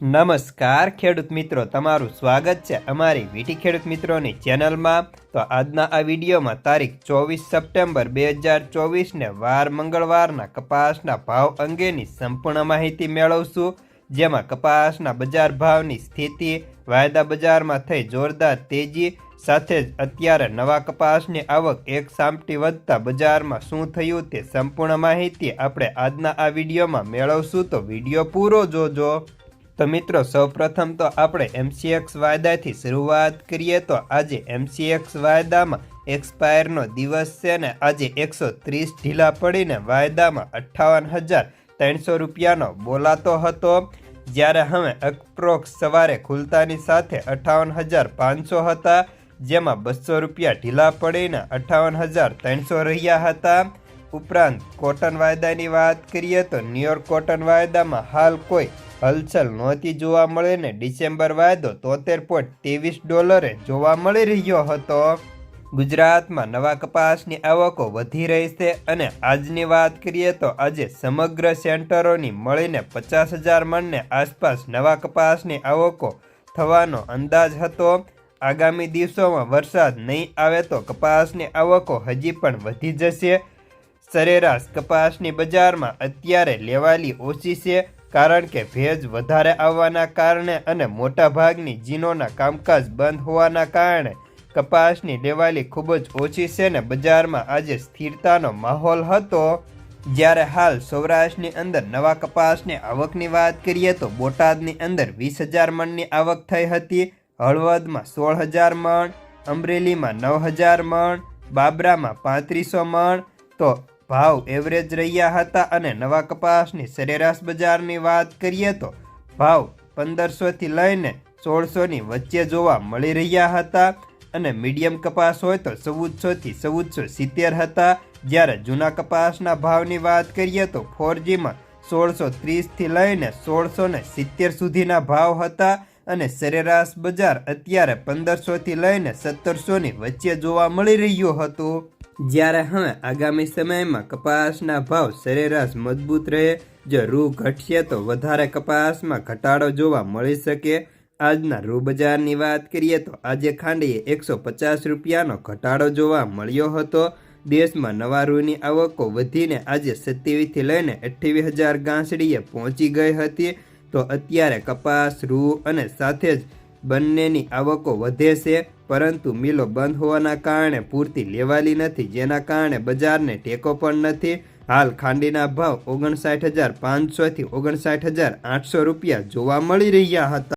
નમસ્કાર, ખેડૂત મિત્રો. તમારું સ્વાગત છે અમારી વીટી ખેડૂત મિત્રોની ચેનલમાં. તો આજના આ વિડીયોમાં તારીખ ચોવીસ સપ્ટેમ્બર બે હજાર ચોવીસને વાર મંગળવારના કપાસના ભાવ અંગેની સંપૂર્ણ માહિતી મેળવશું. જેમાં કપાસના બજાર ભાવની સ્થિતિ, વાયદા બજારમાં થઈ જોરદાર તેજી, સાથે જ અત્યારે નવા કપાસની આવક એક સામટી વધતા બજારમાં શું થયું તે સંપૂર્ણ માહિતી આપણે આજના આ વિડીયોમાં મેળવશું. તો વીડિયો પૂરો જોજો. તો મિત્રો, સૌપ્રથમ તો આપણે એમસીએક્સ વાયદાથી શરૂઆત કરીએ તો આજે એમસીએક્સ વાયદામાં એક્સપાયરનો દિવસ છે ને, આજે એકસો ત્રીસ ઢીલા પડીને વાયદામાં અઠ્ઠાવન હજાર ત્રણસો રૂપિયાનો બોલાતો હતો. જ્યારે હવે અપ્રોક્સ સવારે ખુલતાની સાથે અઠ્ઠાવન હજાર પાંચસો હતા, જેમાં બસો રૂપિયા ઢીલા પડીને અઠ્ઠાવન હજાર ત્રણસો રહ્યા હતા. ઉપરાંત કોટન વાયદાની વાત કરીએ તો ન્યુયોર્ક કોટન વાયદામાં હાલ કોઈ હલચલ નહોતી જોવા મળે ને ડિસેમ્બર વાયદો તોતેર પોઈન્ટ ત્રેવીસ ડોલરે જોવા મળી રહ્યો હતો. ગુજરાતમાં નવા કપાસની આવકો વધી રહી છે અને આજની વાત કરીએ તો આજે સમગ્ર સેન્ટરોની મળીને પચાસ હજાર મણને આસપાસ નવા કપાસની આવકો થવાનો અંદાજ હતો. આગામી દિવસોમાં વરસાદ નહીં આવે તો કપાસની આવકો હજી પણ વધી જશે. સરેરાશ કપાસની બજારમાં અત્યારે લેવાલી ઓછી છે. કારણ કે ભેજ વધારે આવવાના કારણે અને મોટાભાગની જીનોના કામકાજ બંધ હોવાના કારણે કપાસની લેવાલી ખૂબ જ ઓછી છે ને બજારમાં આજે સ્થિરતાનો માહોલ હતો. જ્યારે હાલ સૌરાષ્ટ્રની અંદર નવા કપાસની આવકની વાત કરીએ તો બોટાદની અંદર વીસ હજાર મણની આવક થઈ હતી, હળવદમાં સોળ હજાર મણ, અમરેલીમાં નવ હજાર મણ, બાબરામાં પાંત્રીસો મણ. તો ભાવ એવરેજ રહ્યા હતા અને નવા કપાસની સરેરાશ બજારની વાત કરીએ તો ભાવ પંદરસોથી લઈને સોળસોની વચ્ચે જોવા મળી રહ્યા હતા અને મીડિયમ કપાસ હોય તો ચૌદસોથી ચૌદસો સિત્તેર હતા. જ્યારે જૂના કપાસના ભાવની વાત કરીએ તો ફોરજીમાં સોળસો ત્રીસથી લઈને સોળસો ને સિત્તેર સુધીના ભાવ હતા અને સરેરાશ બજાર અત્યારે પંદરસોથી લઈને સત્તરસોની વચ્ચે જોવા મળી રહ્યું હતું. જ્યારે હવે આગામી સમયમાં કપાસના ભાવ સરેરાશ મજબૂત રહે, જો રૂ ઘટશે તો વધારે કપાસમાં ઘટાડો જોવા મળી શકે. આજના રૂ બજારની વાત કરીએ તો આજે ખાંડીએ એકસો પચાસ રૂપિયાનો ઘટાડો જોવા મળ્યો હતો. દેશમાં નવા રૂની આવકો વધીને આજે સત્યાવીસથી લઈને અઠ્યાવીસ હજાર ગાંસડીએ પહોંચી ગઈ હતી. તો અત્યારે કપાસ, રૂ અને સાથે જ બંનેની આવકો વધે છે, પરંતુ મિલો બંધ હોવાના કારણે પૂરતી લેવાલી નથી, જેના કારણે બજારને ટેકો પણ નથી. હાલ ખાંડીના ભાવ ઓગણસાઠ હજાર પાંચસોથી ઓગણસાઠ હજાર આઠસો રૂપિયા જોવા મળી રહ્યા હતા.